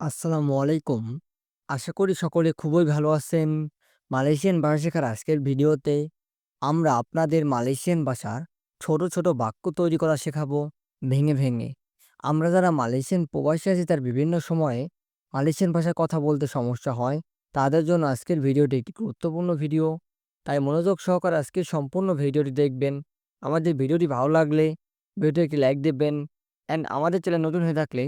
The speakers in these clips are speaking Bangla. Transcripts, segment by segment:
আসসালামু আলাইকুম। আশা করি সকলে খুবই ভালো আছেন। মালয়েশিয়ান ভাষা শেখার আজকের ভিডিওতে আমরা আপনাদের মালয়েশিয়ান ভাষার ছোট, ছোট বাক্য তৈরি করা শেখাবো ভেঙে, ভেঙে। আমরা যারা মালয়েশিয়ান প্রবাসী আছি তার বিভিন্ন সময়ে মালয়েশিয়ান ভাষায় কথা বলতে সমস্যা হয়। তাদের জন্য আজকের ভিডিওটি একটি গুরুত্বপূর্ণ ভিডিও। তাই মনোযোগ সহকারে আজকের সম্পূর্ণ ভিডিওটি দেখবেন। আমাদের ভিডিওটি ভালো লাগলে ভিডিওটি একটি লাইক দিবেন অ্যান্ড আমাদের চ্যানেল নতুন হয়ে থাকলে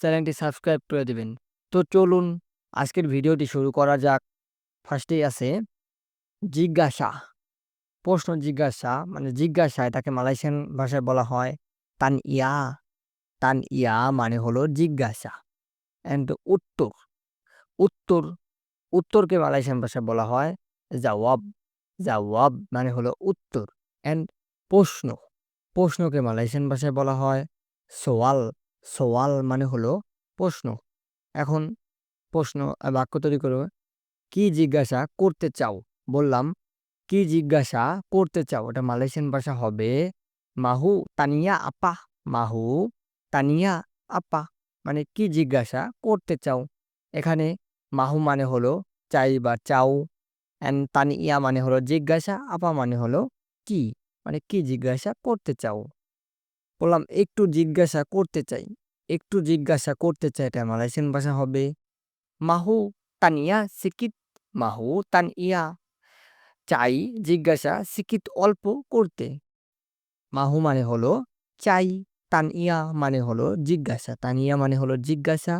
চ্যানেলটি সাবস্ক্রাইব করে দিবেন। তো চলুন, আজকের ভিডিওটি শুরু করা যাক। ফার্স্টেই আছে, জিজ্ঞাসা। প্রশ্ন জিজ্ঞাসা মানে জিজ্ঞাসা এটাকে মালয়েশিয়ান ভাষায় বলা হয়, তান ইয়া। তান ইয়া মানে হলো জিজ্ঞাসা অ্যান্ড উত্তর। উত্তর, উত্তরকে মালয়েশিয়ান ভাষায় বলা হয় জাওয়াব। জাওয়াব মানে হলো উত্তর অ্যান্ড প্রশ্ন। প্রশ্নকে মালয়েশিয়ান ভাষায় বলা হয়, সোয়াল। সোয়াল মানে হলো প্রশ্ন। এখন প্রশ্ন বাক্য তৈরি করো। কি জিজ্ঞাসা করতে চাও? বললাম, কি জিজ্ঞাসা করতে চাও? এটা মালয়েশিয়ান ভাষা হবে, মাহু তানিয়া আপা, মাহু তানিয়া আপা। মানে কি জিজ্ঞাসা করতে চাও? এখানে মাহু মানে হলো চাই বা চাও, অ্যান্ড তানিয়া মানে হলো জিজ্ঞাসা, আপা মানে হলো কি? মানে কি জিজ্ঞাসা করতে চাও? বললাম, একটু জিজ্ঞাসা করতে চাই। একটু জিজ্ঞাসা করতে চাই, এটা মালয়েশিয়ান ভাষা হবে। মাহু তানিয়া সিকিত, মাহু তান ইয়া চাই, জিজ্ঞাসা সিকিত অল্প করতে। মাহু মানে হলো চাই, তান ইয়া মানে হলো জিজ্ঞাসা। তান ইয়া মানে হলো জিজ্ঞাসা,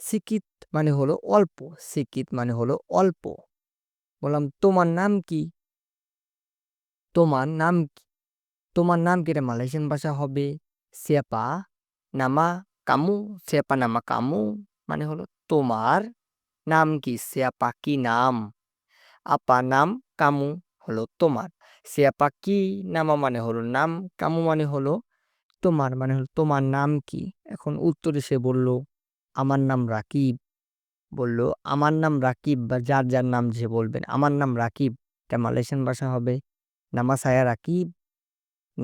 সিকিত মানে হলো অল্প। সিকিত মানে হলো অল্প। বললাম, তোমার নাম কি? তোমার নাম কি? তোমার নাম কি এটা মালয়েশিয়ান ভাষা হবে সিয়াপা নামা কামু সিয়াপা নামা কামু মানে হলো তোমার নাম কি? সিয়াপা কি নাম? আপা নাম কামু হলো তোমার। সিয়াপা কি নামা মানে হলো নাম কামু মানে হলো তোমার মানে হলো তোমার নাম কি? এখন উত্তরে সে বলল, আমার নাম রাকিব। বলল, আমার নাম রাকিব বা যার যার নাম যে বলবেন, আমার নাম রাকিব। এটা মালয়েশিয়ান ভাষা হবে। নামা সায়া রাকিব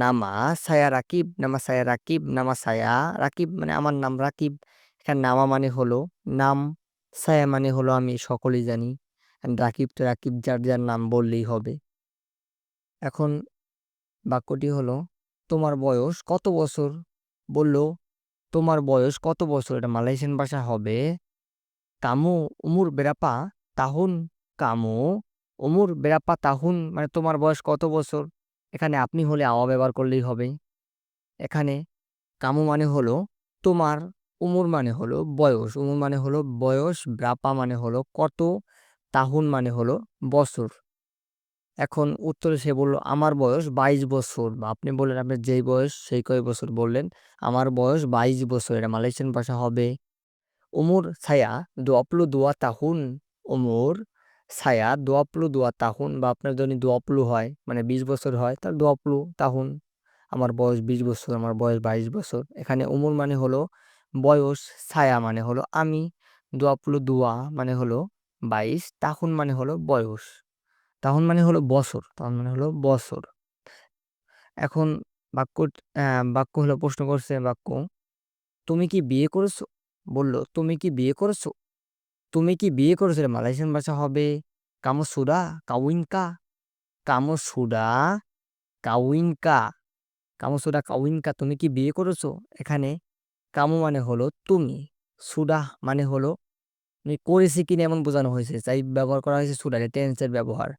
নামা সায়া রাকিব নামা সায়া রাকিব নামা সায়া রাকিব মানে আমার নাম রাকিব। এখানে নামা মানে হলো, নাম সায়া মানে হলো আমি সকলেই জানি। রাকিব তো রাকিব, যার যার নাম বললেই হবে। এখন বাক্যটি হলো, তোমার বয়স কত বছর? বলল, তোমার বয়স কত বছর? এটা মালয়েশিয়ান ভাষা হবে, কামু উমুর বেরাপা তাহুন, কামু উমুর বেরাপা তাহুন। মানে তোমার বয়স কত বছর? এখানে আপনি হলে আওয়া ব্যবহার করলেই হবে। এখানে কামু মানে হলো তোমার উমুর মানে হলো বয়স। উমুর মানে হলো বয়স, ব্রাপা মানে হলো কত, তাহুন মানে হলো বছর। এখন উত্তরে সে বলল, আমার বয়স বাইশ বছর। আপনি বললেন আপনার যেই বয়স, সেই কয় বছর? বললেন, আমার বয়স বাইশ বছর। এটা মালয়েশিয়ান ভাষা হবে। উমুর ছায়া দোয়াপলু দোয়া তাহুন, উমুর ছায়া দোয়াপলু দোয়া তাহুন বা আপনার যদি দোয়াপলু হয় মানে বিশ বছর হয় তার দোয়াপলু তাহুন। আমার বয়স বিশ বছর, আমার বয়স বাইশ বছর। এখানে উমুর মানে হলো বয়স, ছায়া মানে হলো আমি। দোয়াপলু দোয়া মানে হলো বাইশ, তাহুন মানে হলো বয়স। তাহুন মানে হলো বছর, তাহুন মানে হলো বছর। এখন বাক্য বাক্য হলো প্রশ্ন করছে, বাক্য, তুমি কি বিয়ে করেছ? বলল, তুমি কি বিয়ে করেছ? তুমি কি বিয়ে করেছ মালয়েশিয়ান ভাষা হবে। কামো সুডা কাউইনকা। কামো সুডা কাউইনকা। কামো সুডা কাউইনকা, তুমি কি বিয়ে করেছ? এখানে কামু মানে হলো তুমি সুডা মানে হলো আমি করেছি কিনা এমন বোঝানো হয়েছে। তাই ব্যবহার করা হয়েছে সুডা টেন্সের ব্যবহার।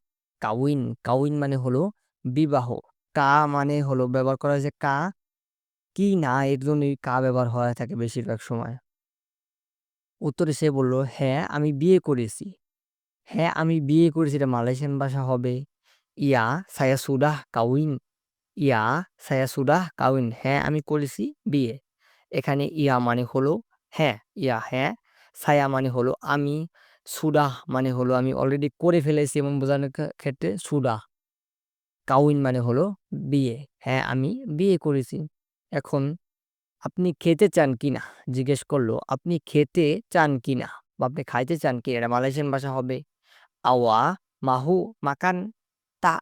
কাউইন কাউইন মানে হলো বিবাহ। কা মানে হলো ব্যবহার করা হয়েছে কা। কি না এর জন্যই কা ব্যবহার হয়ে থাকে বেশিরভাগ সময়। উত্তরে সে বলল হ্যাঁ আমি বিয়ে করেছি। হ্যাঁ আমি বিয়ে করেছি, এটা মালয়েশিয়ান ভাষা হবে। ইয়া সায়া সুডাহ কাউইন। ইয়া সায়া সুডাহ কাউইন। হ্যাঁ আমি করেছি বিয়ে। এখানে ইয়া মানে হলো হ্যাঁ ইয়া হ্যাঁ সায়া মানে হলো, আমি সুডাহ মানে হলো, আমি অলরেডি করে ফেলেছি এবং বোঝানোর ক্ষেত্রে সুডাহ। কাউইন মানে হলো বিয়ে। হ্যাঁ আমি বিয়ে করেছি। এখন আপনি খেতে চান কি না? জিজ্ঞেস করল আপনি খেতে চান কি না? বা আপনি খাইতে চান কি? এটা মালয়েশিয়ান ভাষা হবে। আওয়া মাহু মাকান তা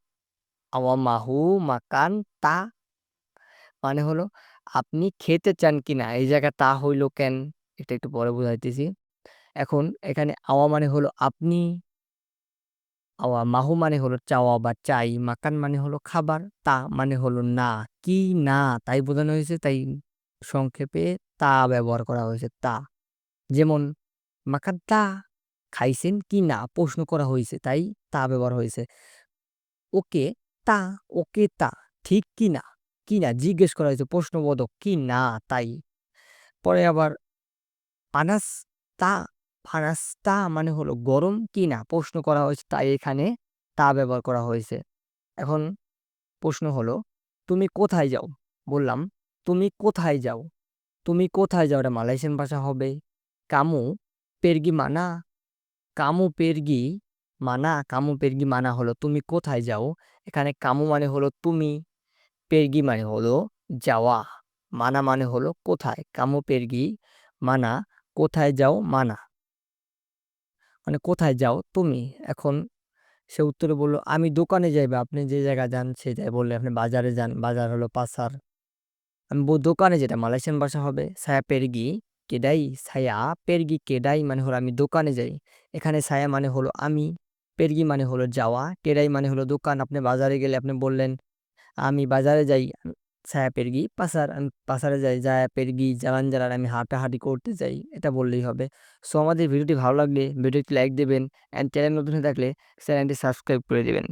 আওয়া মাহু মাকান তা। মানে হলো আপনি খেতে চান কি না? এই জায়গায় তা হইল কেন? এটা একটু পরে বুঝাইতেছি। এখন এখানে আওয়া মানে হলো আপনি আওয়া মাহু মানে হলো চাওয়া বা চাই, মাকান মানে হলো খাবার, তা মানে হলো না, কি না? তাই বোঝানো হয়েছে তাই সংক্ষেপে তা ব্যবহার করা হয়েছে, তা। যেমন মাকান তা খাইছেন কি না প্রশ্ন করা হয়েছে, তাই তা ব্যবহার হয়েছে। ওকে, তা ওকে, তা, ঠিক কি না কি না জিজ্ঞেস করা হয়েছে, প্রশ্নবোধক, কি না, তাই। পরে আবার, পানাস তা ফানাস তা মানে হলো গরম কি না প্রশ্ন করা হয়েছে, তাই এখানে তা ব্যবহার করা হয়েছে। এখন প্রশ্ন হলো, তুমি কোথায় যাও? বললাম তুমি কোথায় যাও? তুমি কোথায় যাও? এটা মালয়েশিয়ান ভাষা হবে। কামু পেরগি মানা। কামু পেরগি মানা। কামু পেরগি মানা হলো তুমি কোথায় যাও? এখানে কামু মানে হলো তুমি, পেরগি মানে হলো যাওয়া, মানা মানে হলো কোথায়, কামু পেরগি মানা। কোথায় যাও? মানা। মানে কোথায় যাও? তুমি? এখন সে উত্তরে বলল আমি দোকানে যাই বা আপনি যে জায়গায় যান সে জায়গায় বললে আপনি বাজারে যান, বাজার হলো পাসার। আমি দোকানে যেটা মালয়েশিয়ান ভাষা হবে সায়া পেরগি কেডাই সায়া পেরগি কেডাই মানে হলো আমি দোকানে যাই। এখানে সায়া মানে হলো আমি, পেরগি মানে হলো যাওয়া, কেডাই মানে হলো দোকান। আপনি বাজারে গেলে আপনি বললেন আমি বাজারে যাই সায়া পেরগি পাসার আমি পাসারে যাই যায়া পেরগি jalan-jalan আমি হাঁটাহাঁটি করতে যাই এটা বললেই হবে। সো আমাদের ভিডিওটি ভালো লাগলে ভিডিওটি লাইক দেবেন অ্যান্ড চ্যানেল নতুন হয়ে থাকলে চ্যানেলটি সাবস্ক্রাইব করে দিবেন।